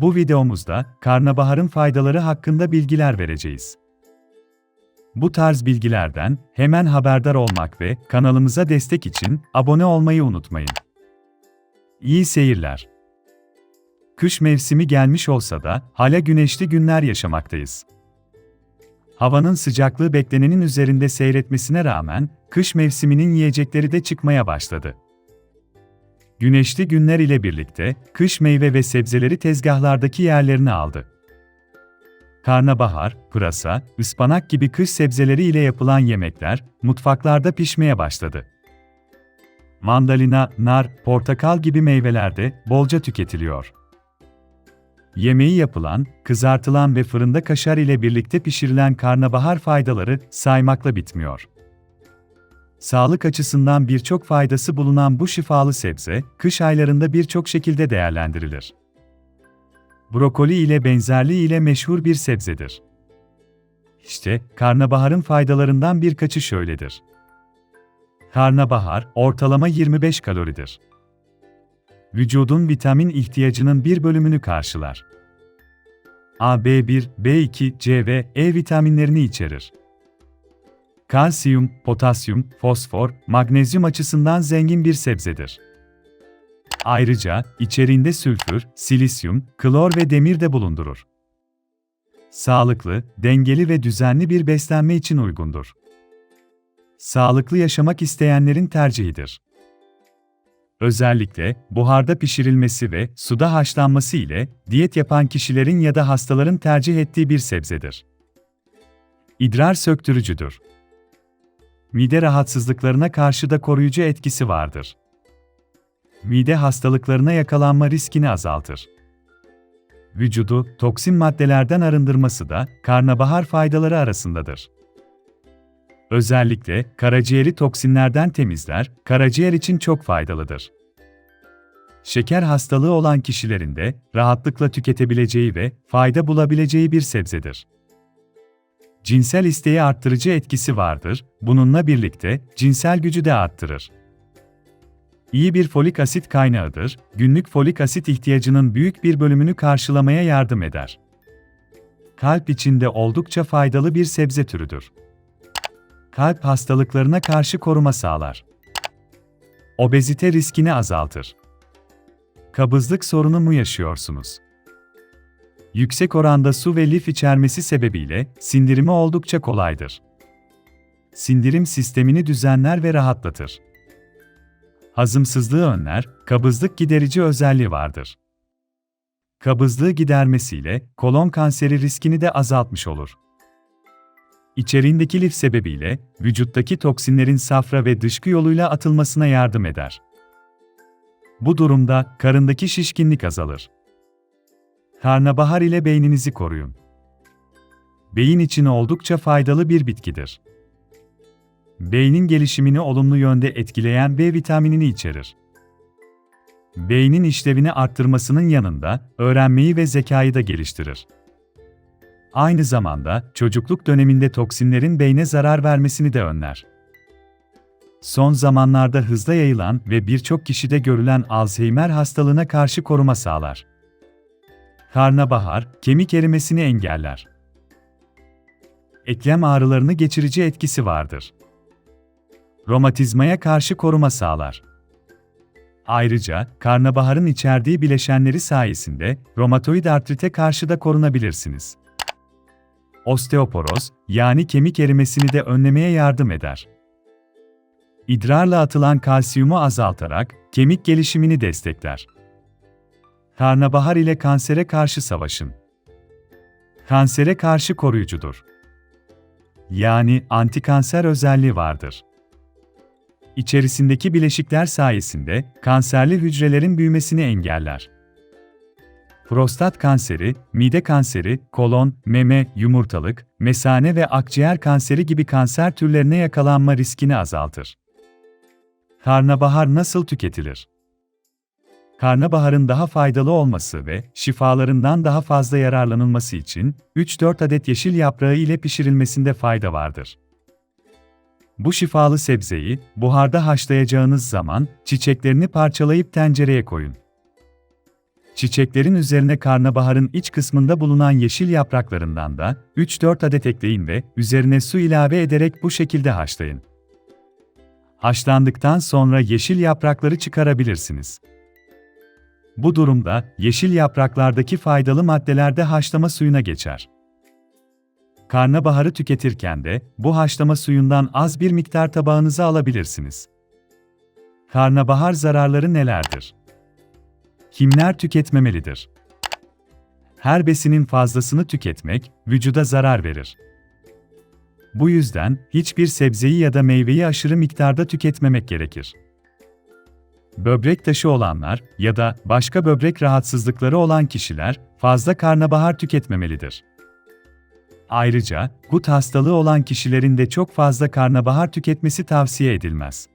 Bu videomuzda karnabaharın faydaları hakkında bilgiler vereceğiz. Bu tarz bilgilerden hemen haberdar olmak ve kanalımıza destek için abone olmayı unutmayın. İyi seyirler. Kış mevsimi gelmiş olsa da hala güneşli günler yaşamaktayız. Havanın sıcaklığı beklenenin üzerinde seyretmesine rağmen kış mevsiminin yiyecekleri de çıkmaya başladı. Güneşli günler ile birlikte kış meyve ve sebzeleri tezgahlardaki yerlerini aldı. Karnabahar, pırasa, ıspanak gibi kış sebzeleri ile yapılan yemekler mutfaklarda pişmeye başladı. Mandalina, nar, portakal gibi meyveler de bolca tüketiliyor. Yemeği yapılan, kızartılan ve fırında kaşar ile birlikte pişirilen karnabahar faydaları saymakla bitmiyor. Sağlık açısından birçok faydası bulunan bu şifalı sebze, kış aylarında birçok şekilde değerlendirilir. Brokoli ile benzerliği ile meşhur bir sebzedir. İşte karnabaharın faydalarından birkaçı şöyledir. Karnabahar ortalama 25 kaloridir. Vücudun vitamin ihtiyacının bir bölümünü karşılar. A, B1, B2, C ve E vitaminlerini içerir. Kalsiyum, potasyum, fosfor, magnezyum açısından zengin bir sebzedir. Ayrıca içeriğinde sülfür, silisyum, klor ve demir de bulundurur. Sağlıklı, dengeli ve düzenli bir beslenme için uygundur. Sağlıklı yaşamak isteyenlerin tercihidir. Özellikle buharda pişirilmesi ve suda haşlanması ile diyet yapan kişilerin ya da hastaların tercih ettiği bir sebzedir. İdrar söktürücüdür. Mide rahatsızlıklarına karşı da koruyucu etkisi vardır. Mide hastalıklarına yakalanma riskini azaltır. Vücudu toksin maddelerden arındırması da karnabahar faydaları arasındadır. Özellikle karaciğeri toksinlerden temizler, karaciğer için çok faydalıdır. Şeker hastalığı olan kişilerin de rahatlıkla tüketebileceği ve fayda bulabileceği bir sebzedir. Cinsel isteği arttırıcı etkisi vardır, bununla birlikte cinsel gücü de arttırır. İyi bir folik asit kaynağıdır, günlük folik asit ihtiyacının büyük bir bölümünü karşılamaya yardım eder. Kalp için de oldukça faydalı bir sebze türüdür kalp hastalıklarına karşı koruma sağlar. Obezite riskini azaltır. Kabızlık sorunu mu yaşıyorsunuz? Yüksek oranda su ve lif içermesi sebebiyle sindirimi oldukça kolaydır. Sindirim sistemini düzenler ve rahatlatır. Hazımsızlığı önler, kabızlık giderici özelliği vardır. Kabızlığı gidermesiyle kolon kanseri riskini de azaltmış olur. İçeriğindeki lif sebebiyle vücuttaki toksinlerin safra ve dışkı yoluyla atılmasına yardım eder. Bu durumda karındaki şişkinlik azalır. Karnabahar ile beyninizi koruyun. Beyin için oldukça faydalı bir bitkidir. Beynin gelişimini olumlu yönde etkileyen B vitaminini içerir. Beynin işlevini arttırmasının yanında öğrenmeyi ve zekayı da geliştirir. Aynı zamanda çocukluk döneminde toksinlerin beyne zarar vermesini de önler. Son zamanlarda hızla yayılan ve birçok kişide görülen Alzheimer hastalığına karşı koruma sağlar. Karnabahar, kemik erimesini engeller. Eklem ağrılarını geçirici etkisi vardır. Romatizmaya karşı koruma sağlar. Ayrıca, karnabaharın içerdiği bileşenleri sayesinde romatoid artrite karşı da korunabilirsiniz osteoporoz, yani kemik erimesini de önlemeye yardım eder. İdrarla atılan kalsiyumu azaltarak kemik gelişimini destekler. Karnabahar ile kansere karşı savaşın. Kansere karşı koruyucudur. Yani antikanser özelliği vardır. İçerisindeki bileşikler sayesinde kanserli hücrelerin büyümesini engeller prostat kanseri, mide kanseri, kolon, meme, yumurtalık, mesane ve akciğer kanseri gibi kanser türlerine yakalanma riskini azaltır. Karnabahar nasıl tüketilir? Karnabaharın daha faydalı olması ve şifalarından daha fazla yararlanılması için 3-4 adet yeşil yaprağı ile pişirilmesinde fayda vardır. Bu şifalı sebzeyi buharda haşlayacağınız zaman çiçeklerini parçalayıp tencereye koyun. Çiçeklerin üzerine karnabaharın iç kısmında bulunan yeşil yapraklarından da 3-4 adet ekleyin ve üzerine su ilave ederek bu şekilde haşlayın. Haşlandıktan sonra yeşil yaprakları çıkarabilirsiniz. Bu durumda yeşil yapraklardaki faydalı maddeler de haşlama suyuna geçer. Karnabaharı tüketirken de bu haşlama suyundan az bir miktar tabağınıza alabilirsiniz. Karnabahar zararları nelerdir? Kimler tüketmemelidir? Her besinin fazlasını tüketmek vücuda zarar verir. Bu yüzden hiçbir sebzeyi ya da meyveyi aşırı miktarda tüketmemek gerekir. Böbrek taşı olanlar ya da başka böbrek rahatsızlıkları olan kişiler fazla karnabahar tüketmemelidir. Ayrıca, gut hastalığı olan kişilerin de çok fazla karnabahar tüketmesi tavsiye edilmez.